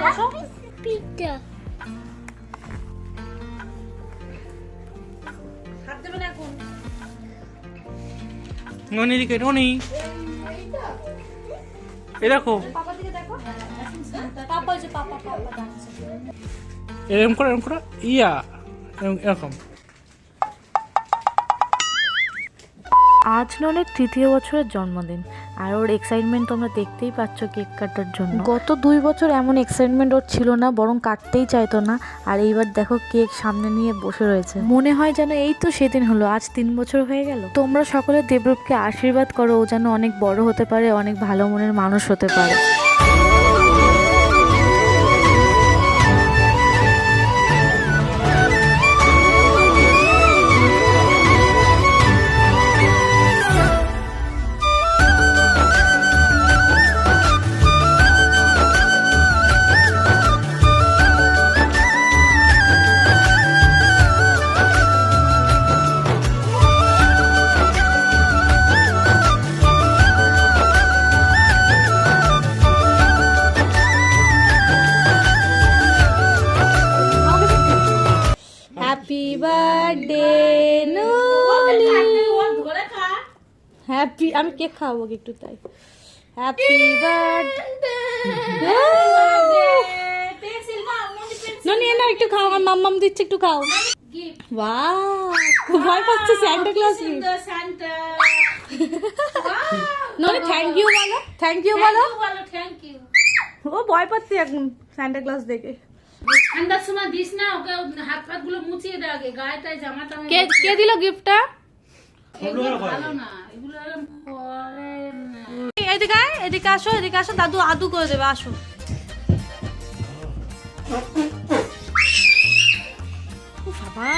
বসো পিঠা হাত এখন। ননি দিকে ননি। এ দেখো। এরকম করে এরকম করে ইয়া এরকম- আজ ননের তৃতীয় বছরের জন্মদিন। আর ওর এক্সাইটমেন্ট তোমরা দেখতেই পাচ্ছ কেক কাটার জন্য। গত দুই বছর এমন এক্সাইটমেন্ট ওর ছিল না বরং কাটতেই চাইতো না। আর এইবার দেখো কেক সামনে নিয়ে বসে রয়েছে। মনে হয় যেন এই তো সেদিন হলো আজ তিন বছর হয়ে গেল। তোমরা সকলে দেবরূপকে আশীর্বাদ করো ও যেন অনেক বড় হতে পারে অনেক ভালো মনের মানুষ হতে পারে। হ্যাপি আমি কেক খাওয়াবো একটু তাই। হ্যাপি বার্থডে না একটু খাও আমার মাম্মাম দিচ্ছে একটু খাও। ওয়াও খুব ভয় পাচ্ছে স্যান্টা সান্টা ননি থ্যাংক ইউ বলো। থ্যাংক ইউ বলো। থ্যাংক ইউ ও ভয় পাচ্ছে এখন স্যান্টা ক্লজ দেখে। ঠান্ডার সময় দিস না ওকে হাত পাতগুলো মুছিয়ে দে আগে গায়েটায় জামা টামা কে কে দিল গিফটটা এদিকে এদিকে আসো এদিকে আসো দাদু আদু করে দেবে আসো। ও বাবা,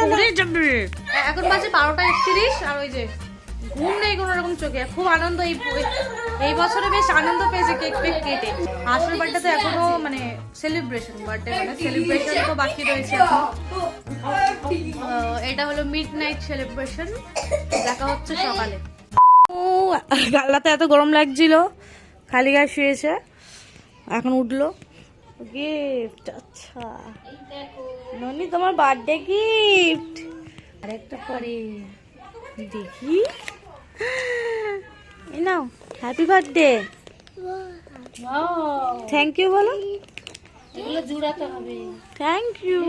পড়ে যাবে। এখন বাজে বারোটা একত্রিশ আর ওই যে ঘুম নেই কোনো রকম চোখে। খুব আনন্দ এই এই বছরে বেশ আনন্দ পেয়েছে কেক ফেক কেটে। আসল বার্থডে তো এখনও মানে সেলিব্রেশন বার্থডে মানে সেলিব্রেশন তো বাকি রয়েছে এখন। এটা হলো মিড নাইট সেলিব্রেশন দেখা হচ্ছে সকালে। ও গাল্লাতে এত গরম লাগছিল। খালি গায়ে শুয়েছে। এখন উঠল। গিফট আচ্ছা। ননি তোমার বার্থডে গিফট আরেকটা পরে দেখি। এই নাও হ্যাপি বার্থডে থ্যাংক ইউ বলো। এগুলো জুড়াতে হবে। থ্যাংক ইউ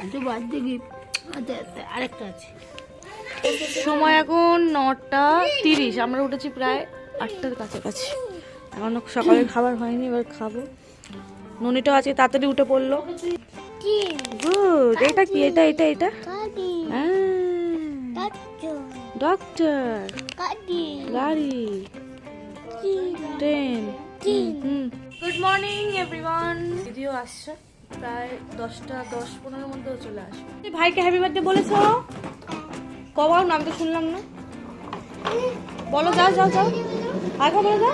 আচ্ছা আচ্ছা আচ্ছা, আরেকটা আছে। সময় এখন নটা তিরিশ আমরা উঠেছি প্রায় আটটার কাছাকাছি। এখনও সকালের খাবার হয়নি এবার খাব। ননিটাও আজকে তাড়াতাড়ি উঠে পড়ল। গুড এটা কি? এটা এটা এটা? কাদি ডক্টর গাড়ি। Train hmm good morning everyone দিদিও আসছে। প্রায় দশটা দশ পনেরোর মধ্যেও চলে আসবে। ভাইকে হ্যাপি বার্থডে বলেছ? কবাও নাম তো শুনলাম না। বলো যাও যাও যাও। আগে বলো? যাও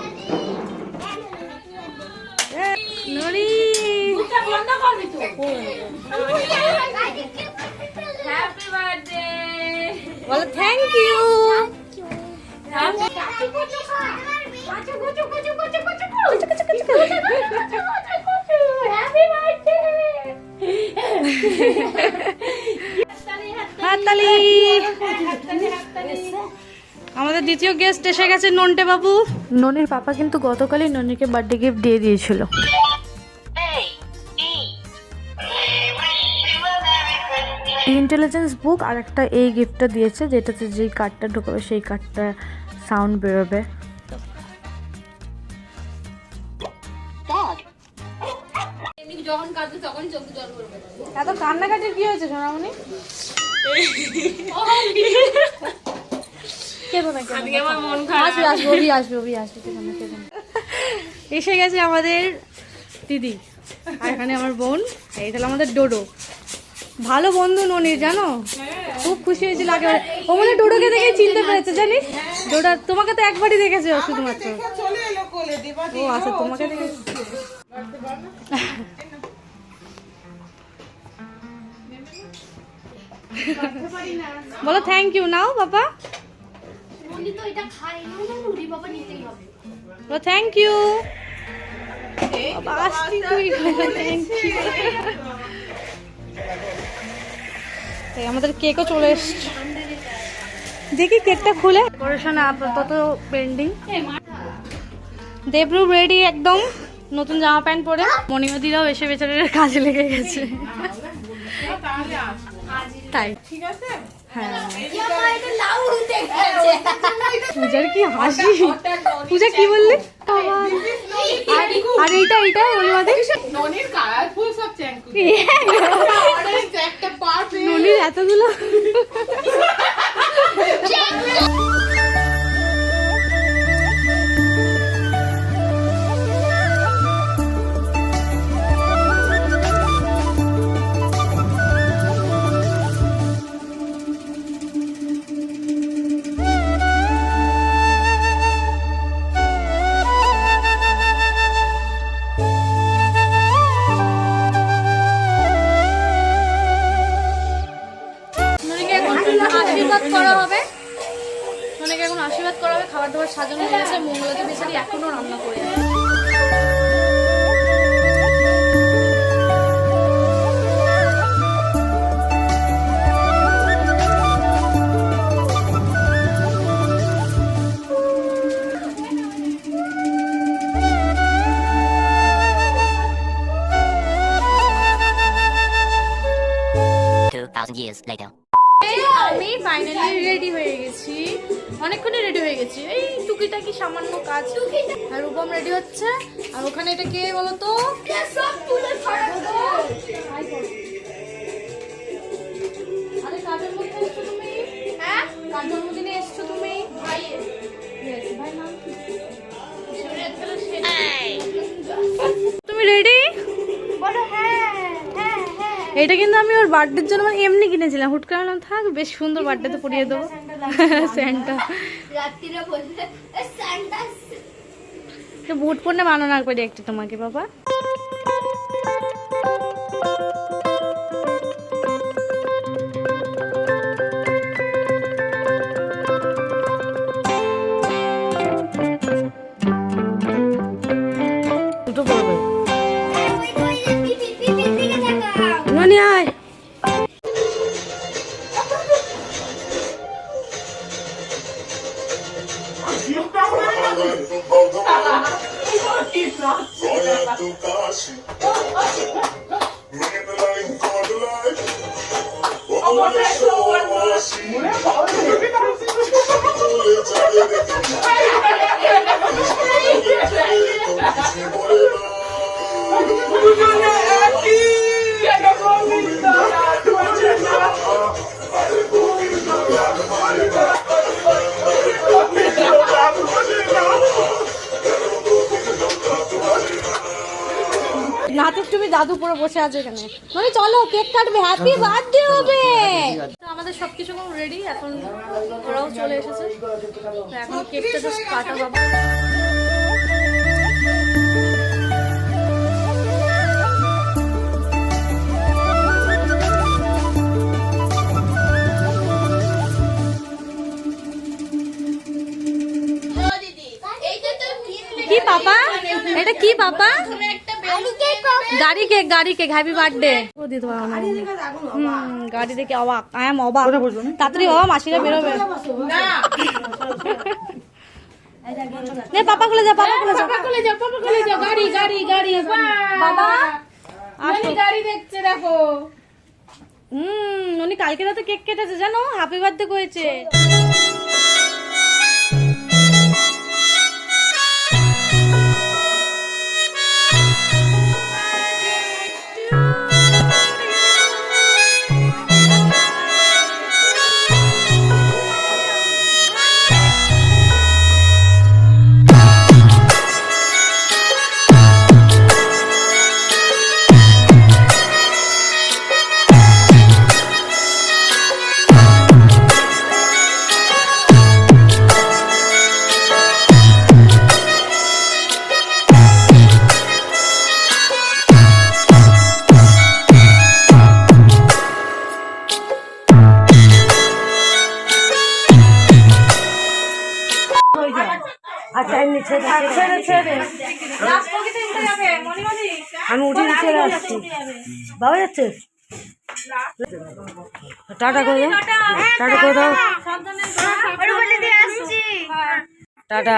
নরি বন্ধ করবি তো? হ্যাপি বার্থডে বলো থ্যাংক ইউ হাততালি। আমাদের দ্বিতীয় গেস্ট এসে গেছে নন্টে বাবু। ননির পাপা কিন্তু গতকালই ননিকে বার্থডে গিফট দিয়ে দিয়েছিল। ইন্টেলিজেন্স বুক আর একটা এই গিফটটা দিয়েছে, যেটাতে যেই কার্ডটা ঢোকাবে সেই কার্ডটা সাউন্ড বেরোবে। এত কান্নাকাটির কি হয়েছে সোনামণি। এসে গেছে আমাদের দিদি আর এখানে আমার বোন। আর এটা হলো আমাদের ডোডো। ভালো বন্ধু ননির জানো? খুব খুশি হয়েছিল আগে। ও মানে ডোডোকে দেখে চিনতে পেরেছে জানিস? ডোডা তোমাকে তো একবারই দেখেছে ও শুধুমাত্র ও আচ্ছা তোমাকে দেখে বলো থ্যাংক ইউ নাও বাবা। বলো থ্যাংক ইউ বাবা থ্যাংক ইউ আমাদের কেকও চলে এসছে। দেখি কেকটা খুলে। ডেকোরেশন আপাতত পেন্ডিং দেবরু রেডি একদম। নতুন জামা প্যান্ট পরে। মণিমতিরাও এসে বেচারের কাজে লেগে গেছে। তাই ঠিক আছে? পূজার কি হাসি? পূজা কি বললি? আর- আর এইটা এইটা মণিমতি ননির কালারফুল সব চ্যাঙ্কু একটা পার্ট ননির এতগুলো। আশীর্বাদ করা হবে। ননিকে এখন আশীর্বাদ করা হবে খাবার দাবার সাজানো হয়ে গেছে মঙ্গলাতে বেচারি এখনও রান্না করে thousand years later. আমি ফাইনালি রেডি হয়ে গেছি। অনেকক্ষণই রেডি হয়ে গেছি। এই টুকিটাকি সামান্য কাজ। আর রূপম রেডি হচ্ছে। আর ওখানে এটা কে বলো তো এটা কিন্তু আমি ওর বার্থডের জন্য মানে এমনি কিনেছিলাম। হুট করে বললাম, থাক বেশ সুন্দর বার্থডেতে পরিয়ে দেবো। স্যান্টা বুট পরে বানানো একবারে একটু তোমাকে বাবা। তুমি দাদু পরে বসে আছো এখানে। মানে চলো কেক কাটবে হ্যাপি বার্থডে হবে। আমাদের সবকিছু রেডি এখন ওরাও চলে এসেছে। এখন কেকটা জাস্ট কাটা হবে। তো কি পাপা? এটা কি পাপা? গাড়ি কেক গাড়ি কেক হ্যাপি বার্থডে গাড়ি দেখে অবাক। আই এম অবাক। তাড়াতাড়ি বাবা মাসিরা বেরোবে। নে। পাপা খুলে যা পাপা খুলে যা খুলে যাও পাপা খুলে যাও। গাড়ি গাড়ি গাড়ি বাবা। আসো। গাড়ি দেখছে দেখো। হুম উনি কালকে রাতে কেক কেটেছে জানো? হ্যাপি বার্থডে করেছে। আমি উঠে চলে আসছি। বাবা যাচ্ছে? টাটা করে দাও। টাটা। করে দাও। টাটা।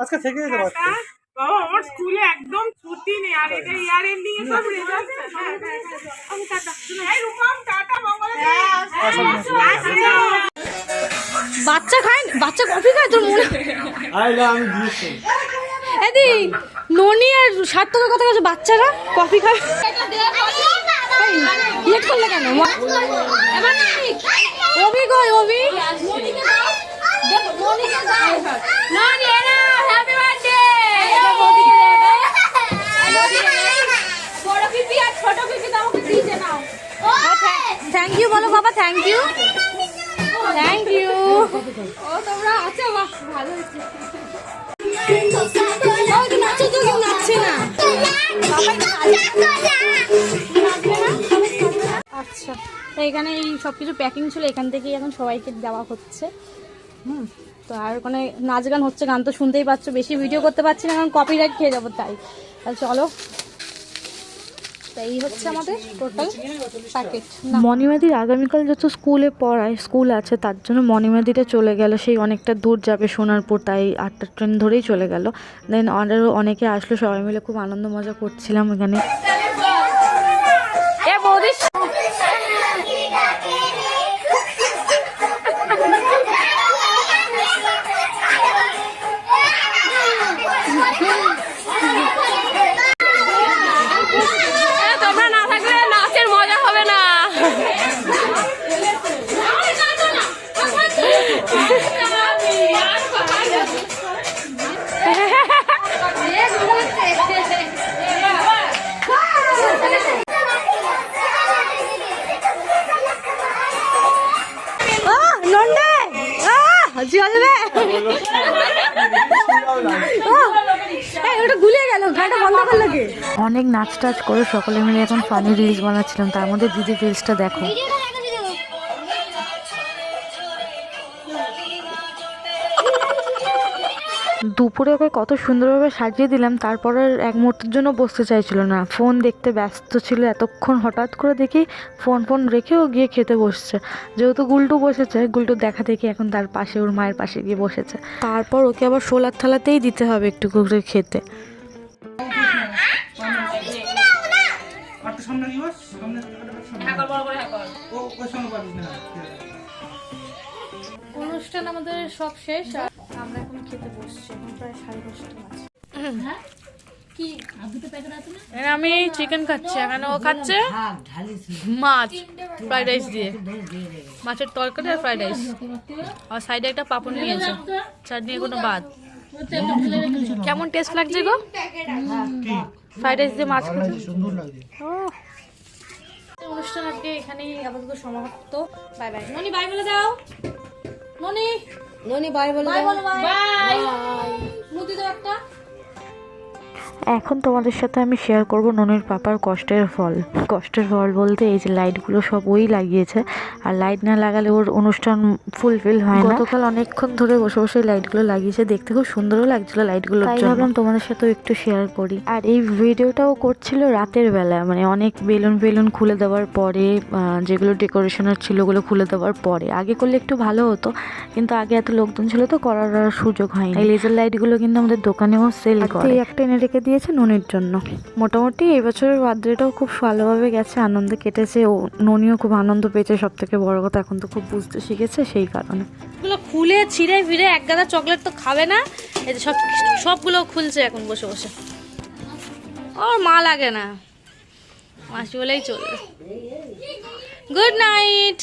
আজকে থেকে যেতে পারছি। বাবা আমার স্কুলে একদম ছুটি নেই। আর এটা ইয়ার এন্ডিং এ সব রেজাল্ট আমি টাটা। এই রূপম টাটা মঙ্গল। বাচ্চা খায় বাচ্চা কফি খায় তোর মনে? আইলা আমি দিয়েছি এদি ননি আর সার্থকের কথা কাছে বাচ্চারা কফি খায়। লেট করলে কেন? এবার অভি কই অভি থ্যাংক ইউ বলো বাবা থ্যাংক ইউ আচ্ছা তো, এখানে এই সব কিছু প্যাকিং ছিল এখান থেকেই এখন সবাইকে দেওয়া হচ্ছে। হুম তো আর ওখানে নাচ গান হচ্ছে গান তো শুনতেই পাচ্ছ বেশি ভিডিও করতে পারছি না কারণ কপিরাইট খেয়ে যাব তাই। তাহলে চলো এই হচ্ছে আমাদের টোটাল প্যাকেট মণিমাদির আগামীকাল যত স্কুলে পড়ায় স্কুল আছে তার জন্য মনিমাদিটা চলে গেল। সেই অনেকটা দূর যাবে সোনারপুর তাই আটটা ট্রেন ধরেই চলে গেল। দেন আরও অনেকে আসলো সবাই মিলে খুব আনন্দ মজা করছিলাম এখানে। অনেক নাচ টাচ করে সকলে মিলে এখন ফানি রিলস বানাচ্ছিলাম, তার মধ্যে দিদির রিলসটা দেখো। দুপুরে ওকে কত সুন্দরভাবে সাজিয়ে দিলাম, তারপর এক মুহূর্তের জন্য বসতে চাইছিল না। ফোন দেখতে ব্যস্ত ছিল এতক্ষণ, হঠাৎ করে দেখি ফোন ফোন রেখে ও গিয়ে খেতে বসছে। যেহেতু গুলটু বসেছে, গুলটু দেখা দেখি এখন তার পাশে, ওর মায়ের পাশে গিয়ে বসেছে। তারপর ওকে আবার সোলার থালাতেই দিতে হবে একটু করে খেতে। অনুষ্ঠান আমাদের সব শেষ আমরা এখন খেতে বসছি এখন প্রায় সাড়ে দশটা বাজে। এখানে আমি চিকেন খাচ্ছি এখানে ও খাচ্ছে মাছ ফ্রাইড রাইস দিয়ে। মাছের তরকারি আর ফ্রাইড রাইস আর সাইডে একটা পাপড় নিয়েছে চাটনি কোনো বাদ কেমন টেস্ট লাগছে গো? ফ্রাইড রাইস দিয়ে মাছ অনুষ্ঠান আজকে এখানেই আপাতত সমাপ্ত। Bye bye. ননি বাই বলে দাও। ননি ননি বাই বলে। বাই। বলো বাই বাই মুদি দাও একটা এখন তোমাদের সাথে আমি শেয়ার করব ননির পাপার কষ্টের ফল। কষ্টের ফল বলতে এই যে লাইটগুলো সব ওই লাগিয়েছে। আর লাইট না লাগালে ওর অনুষ্ঠান ফুলফিল হয় না। গতকাল অনেকক্ষণ ধরে বসে বসে লাইটগুলো লাগিয়েছে। দেখতে খুব সুন্দরও লাগছিল লাইটগুলো তাই ভাবলাম তোমাদের সাথেও একটু শেয়ার করি। আর এই ভিডিওটাও করছিল রাতের বেলা। মানে অনেক বেলুন বেলুন খুলে দেওয়ার পরে যেগুলো ডেকোরেশনের ছিল ওগুলো খুলে দেওয়ার পরে। আগে করলে একটু ভালো হতো কিন্তু আগে এত লোকজন ছিল তো করার সুযোগ হয়নি। এই লেজার লাইটগুলো কিন্তু আমাদের দোকানেও সেল করে। একটা এনে রেখে দিয়েছে ননির জন্য। মোটামুটি এই বছরের বার্থডেটাও খুব ভালোভাবে গেছে, আনন্দে কেটেছে, ও ননিও খুব আনন্দ পেয়েছে সব থেকে বড় কথা এখন তো খুব বুঝতে শিখেছে সেই কারণে। এগুলো খুলে ছিঁড়ে ফিরে এক গাদা চকলেট তো খাবে না, এই সব সবগুলো খুলছে এখন বসে বসে। ওর মা লাগে না। মাসি বলেই চলবে। Good night